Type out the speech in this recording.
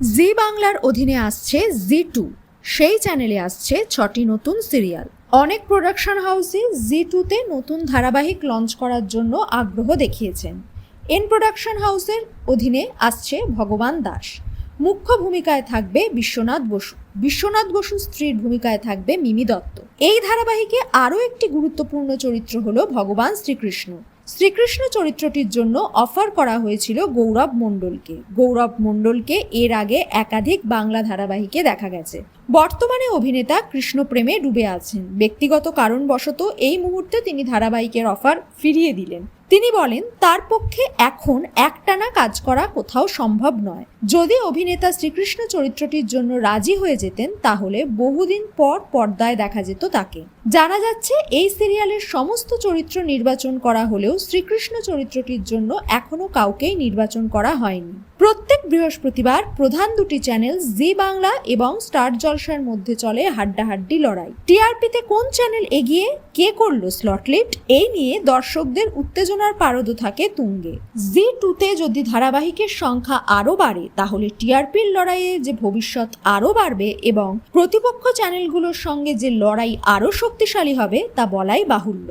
জি বাংলার অধীনে আসছে জি টু। সেই চ্যানেলে আসছে ছটি নতুন সিরিয়াল অনেক প্রোডাকশন হাউসে জি টুতে নতুন ধারাবাহিক লঞ্চ করার জন্য আগ্রহ দেখিয়েছেন। এন প্রোডাকশন হাউসের অধীনে আসছে ভগবান দাস। মুখ্য ভূমিকায় থাকবে বিশ্বনাথ বসু। বিশ্বনাথ বসু স্ত্রীর ভূমিকায় থাকবে মিমি দত্ত। এই ধারাবাহিকে আরও একটি গুরুত্বপূর্ণ চরিত্র হলো ভগবান শ্রীকৃষ্ণ। শ্রীকৃষ্ণ চরিত্রটির জন্য অফার করা হয়েছিল গৌরব মণ্ডলকে। গৌরব মণ্ডলকে এর আগে একাধিক বাংলা ধারাবাহিকে দেখা গেছে। বর্তমানে অভিনেতা কৃষ্ণপ্রেমে ডুবে আছেন। ব্যক্তিগত কারণবশত এই মুহূর্তে তিনি ধারাবাহিকের অফার ফিরিয়ে দিলেন। তিনি বলেন, তার পক্ষে এখন একটানা কাজ করা কোথাও সম্ভব নয়। যদি অভিনেতা শ্রীকৃষ্ণ চরিত্রটির জন্য রাজি হয়ে যেতেন, তাহলে বহুদিন পর পর্দায় দেখা যেত তাকে। জানা যাচ্ছে, এই সিরিয়ালের সমস্ত চরিত্র নির্বাচন করা হলেও শ্রীকৃষ্ণ চরিত্রটির জন্য এখনও কাউকেই নির্বাচন করা হয়নি। প্রত্যেক বৃহস্পতিবার প্রধান দুটি চ্যানেল জি বাংলা এবং স্টার জলসার মধ্যে চলে হাড্ডাহাড্ডি লড়াই। টিআরপিতে কোন চ্যানেল এগিয়ে, কে করল স্লটলিট এই নিয়ে দর্শকদের উত্তেজনার পারদ থাকে তুঙ্গে। জি টুতে যদি ধারাবাহিকের সংখ্যা আরও বাড়ে, তাহলে টিআরপির লড়াইয়ে যে ভবিষ্যৎ আরও বাড়বে এবং প্রতিপক্ষ চ্যানেলগুলোর সঙ্গে যে লড়াই আরও শক্তিশালী হবে, তা বলাই বাহুল্য।